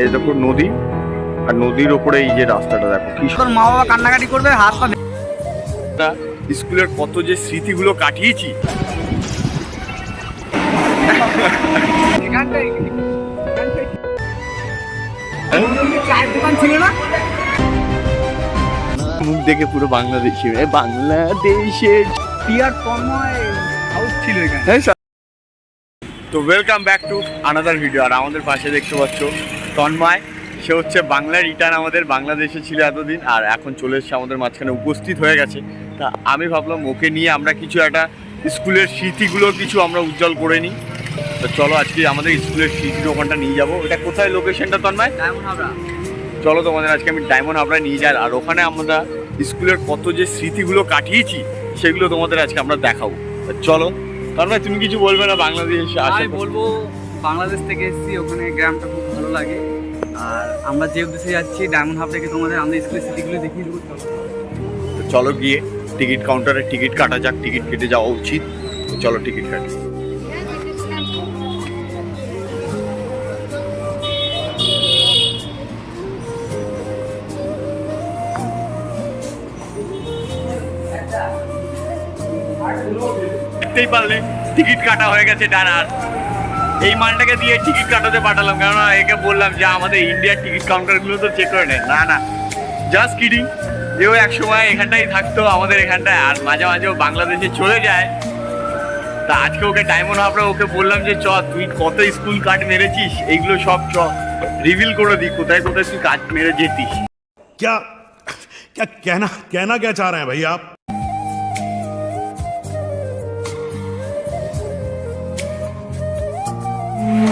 এই দেখো নদী আর নদীর ওপরে এই যে রাস্তাটা দেখো। কি তোর মা বাবা কান্নাকাটি করবে হাত পা স্কুলের কত যে স্মৃতিগুলো কাটিয়েছি। মুখ দেখে পুরো বাংলাদেশি এ বাংলাদেশের টিয়ার তন্ময়। ছিল এখানে। হ্যাঁ তো welcome back to another video আর আমাদের পাশে দেখতে পাচ্ছ তন্ময়। সে হচ্ছে বাংলা রিটার্ন আমাদের বাংলাদেশে ছিল এতদিন আর এখন চলে এসেছে আমাদের মাঝখানে উপস্থিত হয়ে গেছে। তা আমি ভাবলাম ওকে নিয়ে আমরা কিছু একটা স্কুলের স্মৃতিগুলো কিছু আমরা উজ্জ্বল করে নিই। তো চলো আজকে আমাদের স্কুলের স্মৃতির ওখানটা নিয়ে যাব। এটা কোথায় লোকেশনটা তন্ময়? ডায়মন্ড হাবড়া। চলো তোমাদের আজকে আমি ডায়মন্ড হাবড়ায় নিয়ে যাই। আর ওখানে আমরা স্কুলের কত যে স্মৃতিগুলো কাটিয়েছি সেগুলো তোমাদের আজকে আমরা দেখাবো। চলো। কারণ তুমি কিছু বলবে না বাংলাদেশ আমি আসে বলব বাংলাদেশ থেকে এসেছি ওখানে গ্রামটা খুব লাগে। আর আমরা যে উদ্দেশ্যে যাচ্ছি ডায়মন্ড হাব থেকে তোমাদের আমাদের স্কুলের স্মৃতিগুলো দেখিয়ে দেবো। তো চলো গিয়ে টিকিট কাউন্টারে টিকিট কাটা যাক টিকিট কেটে যাওয়া উচিত। চলো টিকিট কাটি। দেখতেই পারলে টিকিট কাটা হয়ে গেছে ডানার এই মালটাকে দিয়ে টিকিট কাটাতে পাঠালাম কারণ একে বললাম যে আমাদের ইন্ডিয়ার টিকিট কাউন্টারগুলো তো চেক করে নেয় না না জাস্ট কিডিং যেও এক সময় এখানটাই থাকতো আমাদের এখানটায় আর মাঝে মাঝে ও বাংলাদেশে চলে যায় তা আজকে ওকে ডায়মন্ড হাবড়া ওকে বললাম যে চ তুই কত স্কুল কার্ড মেরেছিস এইগুলো সব চ রিভিল করে দিই কোথায় কোথায় তুই কাজ মেরে যেতিস क्या क्या कहना कहना क्या चाह रहे हैं भाई आप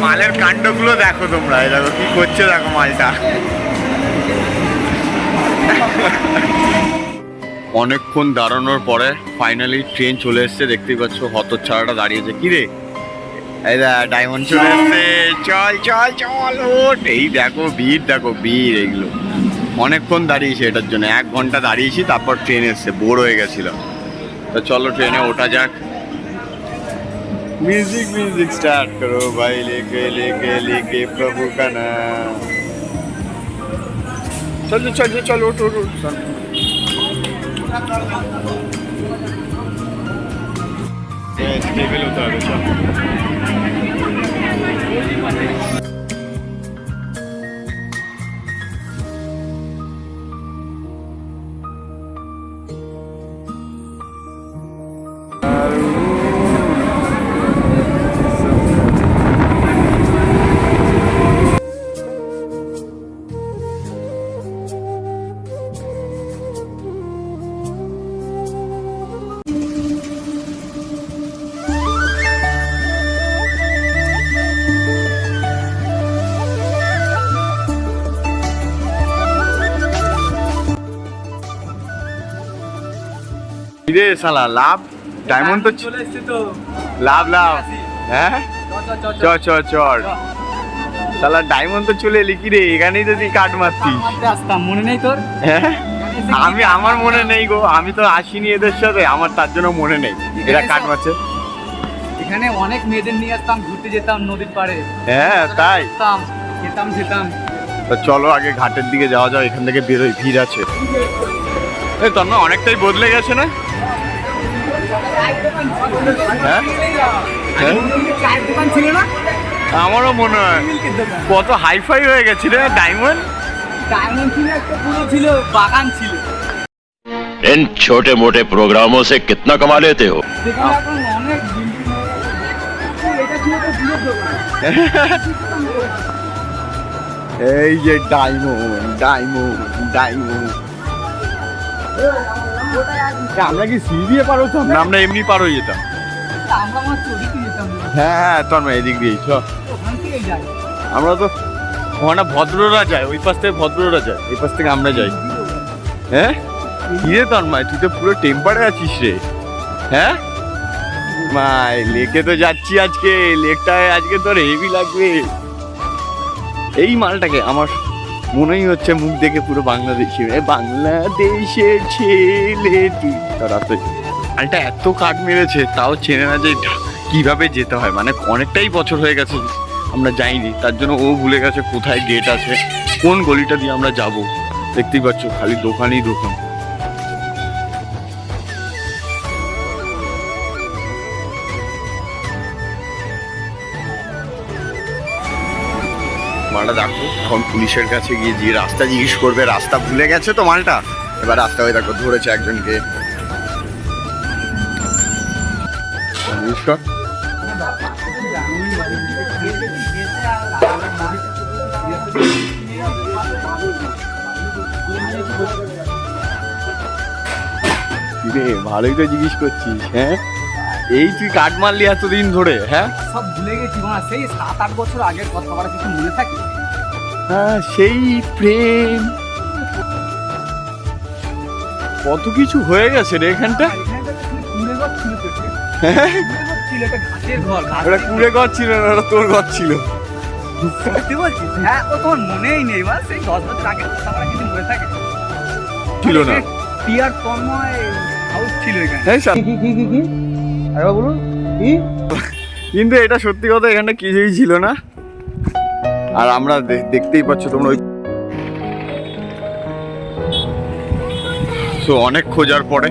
মালের কাণ্ডগুলো দেখো তোমরা। দেখো কি করছে দেখো মালটা। অনেকক্ষণ দাঁড়ানোর পরে ফাইনালি ট্রেন চলে এসছে, দেখতেই পাচ্ছ ছাড়াটা দাঁড়িয়েছে। কি রে? ডায়মন্ড চলে এসছে। চল চল চল, ওঠ। এই দেখো ভিড় দেখো ভিড় এইগুলো অনেকক্ষণ দাঁড়িয়েছি এটার জন্য। এক ঘণ্টা দাঁড়িয়েছি, তারপর ট্রেন এসছে। বোর হয়ে গেছিলাম। তো চলো ট্রেনে ওঠা যাক। म्यूज़िक म्यूज़िक स्टार्ट करो भाई, लेके लेके लेके, प्रभु का नाम। चलो चलो चलो उठो उठो स्टेबल होता है चल। রে শালা লাভ? ডায়মন্ড তো লাভ লাভ। হ্যাঁ? চ, চ, শালা ডায়মন্ড তো চলে এলি কি রে এখানেই তো তুই কাট মারতিস। আসতাম মনে নেই তোর? হ্যাঁ? আমি আমার মনে নেই গো। আমি তো আসিনি এদের সাথে। আমার তার জন্য মনে নেই। এরা কাট মারছে। এখানে অনেক মেয়েদের নিয়ে আসতাম ঘুরতে যেতাম নদীর পাড়ে। হ্যাঁ তাই? যেতাম যেতাম। তো চলো আগে ঘাটের দিকে যাওয়া যাও এখান থেকে বেরোই ভিড় আছে। তন্ময় অনেকটাই বদলে গেছে না? আমারও মনে হয় মিল্কের দোকান কত হাইফাই হয়ে গেছে রে ডায়মন্ড ডায়মন্ড ছিল একটা পুরো ছিল বাগান ছিল इन छोटे मोटे प्रोग्रामों से कितना कमा लेते हो যেখানে এখন অনেক building এটা ছিল তো ফুলের দোকান এই যে ডায়মন্ড ডায়মন্ড ডায়মন্ড আমরা কি সিঁড়ি দিয়ে পার হতাম? না আমরা এমনি পার হয়ে যেতাম। হ্যাঁ হ্যাঁ তন্ময় এদিক দিয়ে চ। আমরা তো ওখানে ভদ্ররা যায় ওই পাশ থেকে ভদ্ররা যায় এই পাশ থেকে আমরা যাই। হ্যাঁ? কিরে তন্ময় তুই তো পুরো টেম্পারে আছিস রে। হ্যাঁ? মাই লেকে তো যাচ্ছি আজকে লেকটায় আজকে তোর হেভি লাগবে। এই মালটাকে আমার মনেই হচ্ছে মুখ দেখে পুরো বাংলাদেশি। বাংলাদেশে বাংলাদেশের ছেলে রাস্তায় মালটা এত কাট মেরেছে, তাও চেনে না যে কীভাবে যেতে হয়। মানে অনেকটাই বছর হয়ে গেছে, আমরা যাইনি। তার জন্য ও ভুলে গেছে কোথায় গেট আছে, কোন গলিটা দিয়ে আমরা যাব। দেখতেই পাচ্ছ, খালি দোকানই দোকান। মালটা দেখো এখন পুলিশের কাছে গিয়ে যে রাস্তা জিজ্ঞেস করবে, রাস্তা ভুলে গেছে তো মালটা? এবার রাস্তা হয়ে দেখো, ধরেছে একজনকে। জিজ্ঞেস কর। ভালোই তো জিজ্ঞেস করছিস হ্যাঁ? এই তুই কাট মারলি এতদিন ধরে হ্যাঁ? সব ভুলে গেছি মা সেই সাত আট বছর আগের কথা বলা কিছু মনে থাকে? হ্যাঁ সেই প্রেম। কত কিছু হয়ে গেছে রে এখানটা? কুঁড়ে। হ্যাঁ? ঘর ছিল ওটা কুড়ে ঘর না ওটা তোর ঘর ছিল। সত্যি বলছিস? হ্যাঁ ও তোমার মনেই নেই বা সেই দশ বছর আগের কথা বলা কিছু মনে থাকে? ছিল না। টিয়ার তন্ময় হাউস ছিল এখানে। কি কি কি কি? বলুন কি? কিন্তু এটা সত্যি কথা, এখানে কিছুই ছিল না। আর আমরা দেখতেই পাচ্ছ তোমরা ওই তো অনেক খোঁজার পরে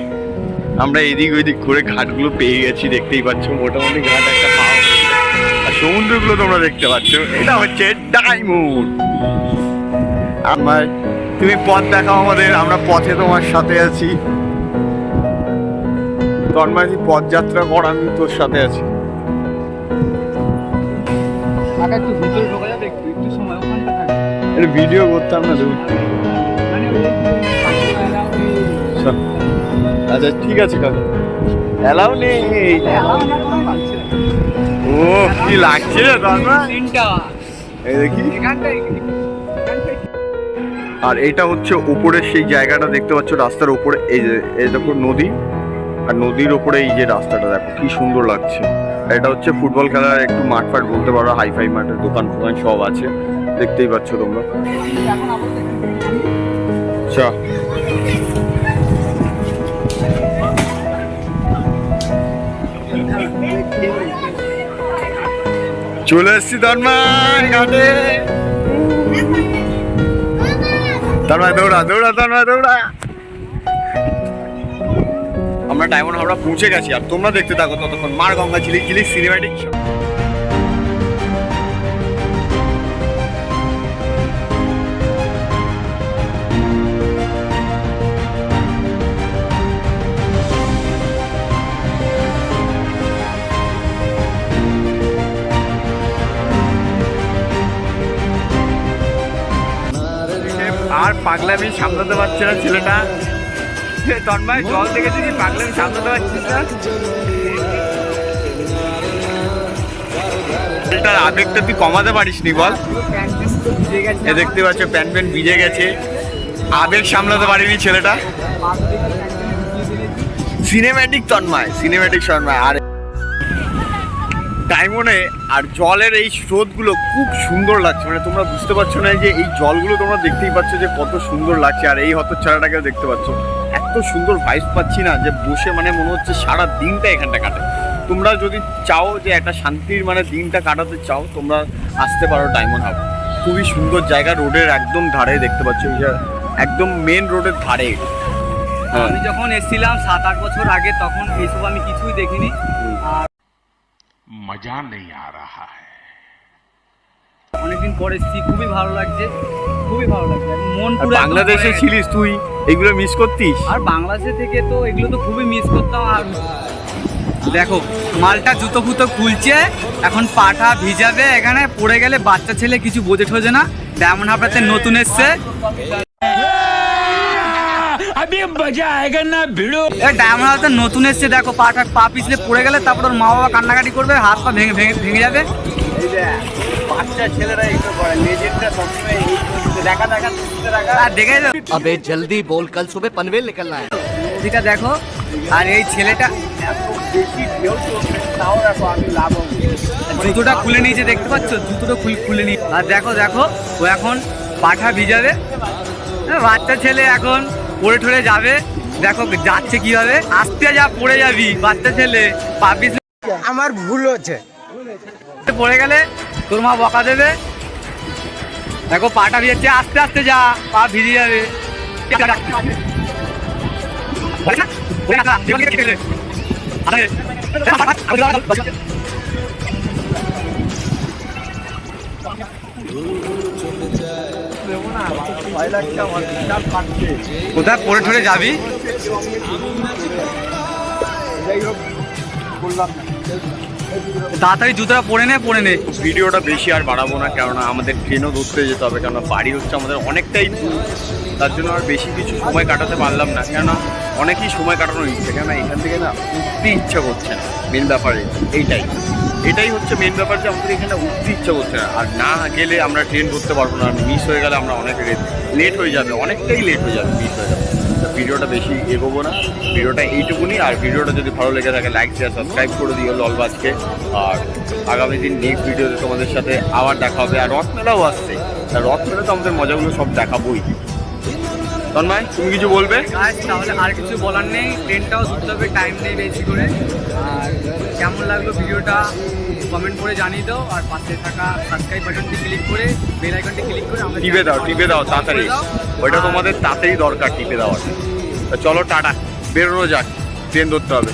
আমরা এদিক ওইদিক ঘুরে ঘাটগুলো পেয়ে গেছি, দেখতেই পাচ্ছ। মোটামুটি ঘাট একটা পাওয়া। আর সমুদ্রগুলো তোমরা দেখতে পাচ্ছ। এটা হচ্ছে ডায়মন্ড। আমার তুমি পথ দেখাও আমাদের, আমরা পথে তোমার সাথে আছি। তন্ময় তুই পথযাত্রা কর আমি তোর সাথে আছি। আগে একটু ভিতরে ঢোকা যাবে একটু একটু সময় ওখানটা এটা ভিডিও করতাম না মানে আচ্ছা। ঠিক আছে কাকা। অ্যালাউ নেই ও কি লাগছে এই দেখি। আর এটা হচ্ছে উপরের সেই জায়গাটা দেখতে পাচ্ছ রাস্তার উপরে এই যে এই দেখো নদী। আর নদীর উপরে এই যে রাস্তাটা, দেখো কি সুন্দর লাগছে। এটা হচ্ছে ফুটবল খেলার একটু মাঠ ফাট বলতে পারো হাই ফাই মাঠের দোকান ফোকান সব আছে, দেখতেই পাচ্ছ তোমরা। আচ্ছা। চলে এসছি তন্ময় ঘাটে। তন্ময়, দৌড়া দৌড়া, তন্ময়, দৌড়া। আমরা ডায়মন্ড হাওড়া পৌঁছে গেছি, আর তোমরা দেখতে থাকো ততক্ষণ। মার গঙ্গা, ঝিলিক ঝিলিক সিনেম্যাটিক আর পাগলামি সামলাতে পারছে না ছেলেটা। তন্ময়, জল থেকে তুই পাগলামি সামলাতে ছেলেটার আবেগটা তুই কমাতে পারিস নি বল। এ দেখতে পাচ্ছ প্যান্ট প্যান্ট ভিজে গেছে। আবেগ সামলাতে পারিনি ছেলেটা। Cinematic Tanmoy cinematic Tanmoy. আর ডায়মন্ডে আর জলের এই স্রোতগুলো খুব সুন্দর লাগছে। মানে তোমরা বুঝতে পারছ না যে এই জলগুলো তোমরা দেখতেই পাচ্ছ যে কত সুন্দর লাগছে। আর এই হতচ্ছাড়াটাকেও দেখতে পাচ্ছ। এত সুন্দর ভাইস পাচ্ছি না যে বসে মানে মনে হচ্ছে সারা দিনটা এখানটা কাটে। তোমরা যদি চাও যে একটা শান্তির মানে দিনটা কাটাতে চাও তোমরা আসতে পারো ডায়মন্ড হাউ খুবই সুন্দর জায়গা রোডের একদম ধারে দেখতে পাচ্ছ একদম মেন রোডের ধারে। হ্যাঁ। আমি যখন এসেছিলাম সাত আট বছর আগে তখন এইসব আমি কিছুই দেখিনি। আর মজা নেই আ রাহা হ্যাঁ অনেকদিন পরে এসেছি খুবই ভালো লাগছে খুবই ভালো লাগছে। মন পুরো বাংলাদেশে ছিলিস তুই এগুলো মিস করতিস? আর বাংলাদেশে থেকে তো এগুলো তো খুবই মিস করতাম আর দেখো মালটা জুতো ফুতো খুলছে এখন পাঠা ভিজাবে এখানে পড়ে গেলে বাচ্চা ছেলে কিছু বোঝে ঠোঝে না ডায়মন্ড হাবড়াতে নতুন এসছে। নতুন এসছে দেখো পাটা পা পিছলে পড়ে গেলে তারপর ওর মা বাবা কান্নাকাটি করবে হাত পা ভেঙে ভেঙে ভেঙে যাবে। বাচ্চা ছেলেরা बोल कल सुबह সবসময় দেখা है ठीक আর দেখে আবে জলদি বল কাল সুবে পনভেল নিকলনা হ্যায়। মুভিটা দেখো। আর এই ছেলেটা এত জুতোটা খুলে নিয়েছে দেখতে পাচ্ছ? জুতোটা খুলে খুলে নিয়ে আর দেখো দেখো ও এখন পাঠা ভিজাবে। হ্যাঁ, বাচ্চা ছেলে এখন পড়ে ঠরে যাবে। দেখো যাচ্ছে কীভাবে? আসতে যা পড়ে যাবি বাচ্চা ছেলে। পাবিস আমার ভুল হচ্ছে। পড়ে গেলে তোর মা বকা দেবে। দেখো, পাটা ভিজাচ্ছে আস্তে আস্তে যা, পা ভিজে যাবে। কোথায় পড়ে ঠরে যাবি? তাড়াতাড়ি জুতোটা পরে নে পরে নে। ভিডিওটা বেশি আর বাড়াবো না, কেননা আমাদের ট্রেনও ধরতে যেতে হবে, কেননা বাড়ি হচ্ছে আমাদের অনেকটাই দূর। তার জন্য আর বেশি কিছু সময় কাটাতে পারলাম না, কেননা অনেকই সময় কাটানোর ইচ্ছে, কেননা এখান থেকে না উঠতে ইচ্ছা করছে না মেন ব্যাপারে এইটাই। এটাই হচ্ছে মেন ব্যাপার যে আমাদের এখানে উঠতে ইচ্ছা করছে না, আর না গেলে আমরা ট্রেন ধরতে পারব না মিস হয়ে গেলে আমরা অনেক লেট হয়ে যাবে, অনেকটাই লেট হয়ে যাবে মিস হয়ে যাবে। ভিডিওটা বেশি এগোবো না। ভিডিওটা এইটুকুনি, আর ভিডিওটা যদি ভালো লেগে থাকে লাইক শেয়ার সাবস্ক্রাইব করে দিও ললবাজকে। আর আগামী দিন নেক্সট ভিডিওতে তোমাদের সাথে আবার দেখা হবে। আর রথমেলাও আসছে। আর রথমেলা তো আমাদের মজাগুলো সব দেখাবোই। তন্ময়, তুমি কিছু বলবে? তাহলে আর কিছু বলার নেই। ট্রেনটাও ধরতে হবে টাইম নেই বেশি করে। আর কেমন লাগল ভিডিওটা কমেন্ট করে জানিয়ে দাও আর পাশে থাকা সাবস্ক্রাইব বাটনটি ক্লিক করে বেল আইকনটি ক্লিক করে আমাদের টিপে দাও টিপে দাও তাড়াতাড়ি। ওইটা তোমাদের তাতেই দরকার টিপে দেওয়াটা চলো টাটা। বেরোনো যাক। ট্রেন ধরতে হবে।